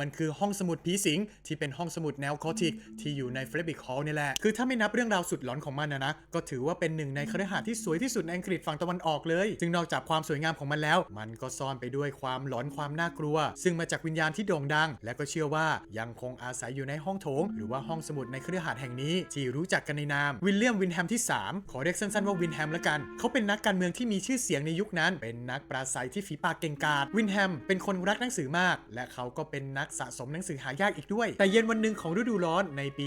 มันคือห้องสมุดผีสิงที่เป็นห้องสมุดแนวคอติกที่อยู่ในเฟรบิกฮอลนี่แหละ คือถ้าไม่นับเรื่องราวสุดหลอนของมันนะนะ ก็ถือว่าเป็นหนึ่งในคฤหาสน์ที่สวยที่สุดในอังกฤษฝั่งตะวันออกเลยซึ่งนอกจากความสวยงามของมันแล้ว มันก็ซ่อนไปด้วยความหลอนความน่ากลัว ซึ่งมาจากวิญญาณที่โด่งดัง และก็เชื่อว่ายังคงอาศัยอยู่ในห้องโถง หรือว่าห้องสมุดในคฤหาสน์แห่งนี้ที่รู้จักกันในนามวิลเลียมวินแฮมที่ 3 ขอเรียกสั้นๆว่าวินแฮมละกัน เขาเป็นนักการเมืองที่มีชื่อเสียงในยุคนั้น เป็นนักปราศัยที่ฝีปากเก่งกาจวินแฮมเป็นคนรักหนังสือมาก และเขาก็เป็นนักสะสมหนังสือหายากอีกด้วย แต่เย็นวันหนึ่งของฤดูร้อนในปี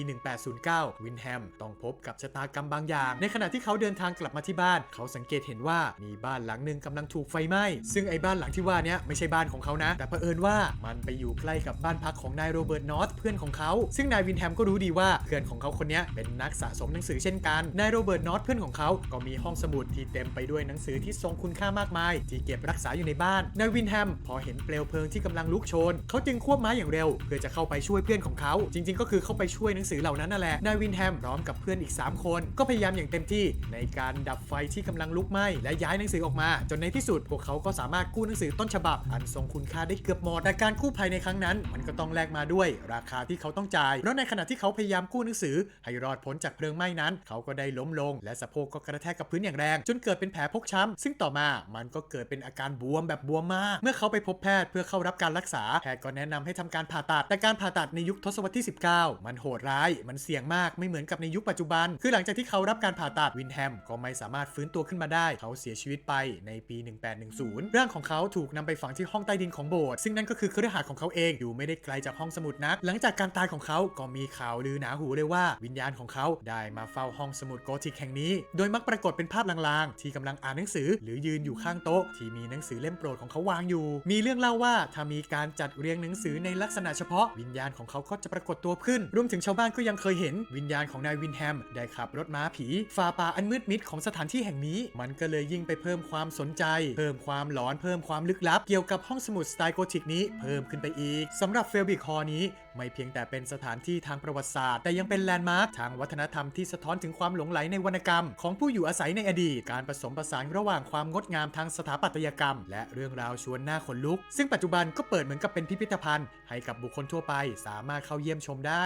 1809 วินแฮมต้องพบกับชะตากรรมบางอย่าง ในขณะที่เขาเดินทางกลับมาที่บ้าน เขาสังเกตเห็นว่ามีบ้านหลังหนึ่งกำลังถูกไฟไหม้ ซึ่งไอ้บ้านหลังที่ว่านี้ไม่ใช่บ้านของเขานะ แต่เผอิญว่ามันไปอยู่ใกล้กับบ้านพักของนายโรเบิร์ตนอตเพื่อนของเขา ซึ่งนายวินแฮมก็รู้ดีว่าเพื่อนของเขาคนนี้เป็นนักสะสมหนังสือเช่นกัน นายโรเบิร์ตนอตเพื่อนของเขา ก็มีห้องสมุดที่เต็มไปด้วยหนังสือที่ทรงคุณค่ามากมาย ที่เก็บรักษาอยู่ในบ้าน นายวินแฮมพอเห็นเปลวเพลิงที่กำลังลุกโชน เขาจึงควบม้าอย่างเร็ว เพื่อจะเข้าไปช่วยเพื่อนของเขา จริง ๆ ก็คือเข้าไปช่วยหนังสือเหล่านั้นนั่นแหละนายวินแฮมพร้อมกับเพื่อนอีก 3 คน ก็พยายามอย่างเต็มที่ในการดับไฟที่กำลังลุกไหม้และย้ายหนังสือออกมา จนในที่สุด พวกเขาก็สามารถกู้หนังสือต้นฉบับ อันทรงคุณค่าได้เกือบหมดแต่การกู้ภัยในครั้งนั้น มันก็ต้องแลกมาด้วย ราคาที่เขาต้องจ่ายเพราะในขณะที่เขาพยายามกู้หนังสือ ให้รอดพ้นจากเพลิงไหม้นั้น เขาก็ได้ล้มลง และสะโพกก็กระแทกกับพื้นอย่างแรง จนเกิดเป็นแผลพกช้ำซึ่งต่อมามันก็เกิดเป็นอาการบวมแบบบวมมาก เมื่อเขาไปพบแพทย์เพื่อเข้ารับการรักษาแพทย์ก็แนะนำให้ทำการผ่าตัด แต่การผ่าตัดในยุคทศวรรษที่ 19 มันโหดร้าย มันเสี่ยงมากไม่เหมือนกับในยุคปัจจุบัน คือหลังจากที่เขารับการผ่าตัดวินแฮมก็ไม่สามารถฟื้นตัวขึ้นมาได้ เขาเสียชีวิตไปในปี 1810 ร่างของเขาถูกนำไปฝังที่ห้องใต้ดินของโบสถ์ซึ่งนั่นก็คือคฤหาสน์ของเขาเองอยู่ไม่ได้ไกลจากห้องสมุดนัก หลังจากการตายของเขาก็มีข่าวลือหนาหูเลยว่าวิญญาณของเขาได้มาเฝ้าห้องสมุดโกธิกแห่งนี้ โดยมักปรากฏเป็นภาพลางๆ ที่กำลังอ่านหนังสือ หรือยืนอยู่ข้างโต๊ะที่มีหนังสือเล่มโปรดของเขาวางอยู่ มีเรื่องเล่าว่าถ้ามีการจัดเรียงหนังสือในลักษณะเฉพาะ วิญญาณของเขาก็จะปรากฏตัวขึ้น รวมถึงชาวบ้านก็ยังเคยเห็นวิญญาณของนายวินแฮม ได้ขับรถม้าผีฝ่าป่าอันมืดมิดของสถานที่แห่งนี้ มันก็เลยยิ่งไปเพิ่มความสนใจ เพิ่มความหลอนเพิ่มความลึกลับ เกี่ยวกับห้องสมุดสไตล์โกธิกนี้เพิ่มขึ้นไปอีกสำหรับเฟลบิคฮอนี้ ไม่เพียงแต่เป็นสถานที่ทางประวัติศาสตร์ แต่ยังเป็นแลนด์มาร์คทางวัฒนธรรมที่สะท้อนถึงความหลงไหลในวรรณกรรม ของผู้อยู่อาศัยในอดีตการผสมผสานระหว่างความงดงามทางสถาปัตยกรรม และเรื่องราวชวนหน้าขนลุก ซึ่งปัจจุบันก็เปิดเหมือนกับเป็นพิพิธภัณฑ์ให้กับบุคคลทั่วไปสามารถเข้าเยี่ยมชมได้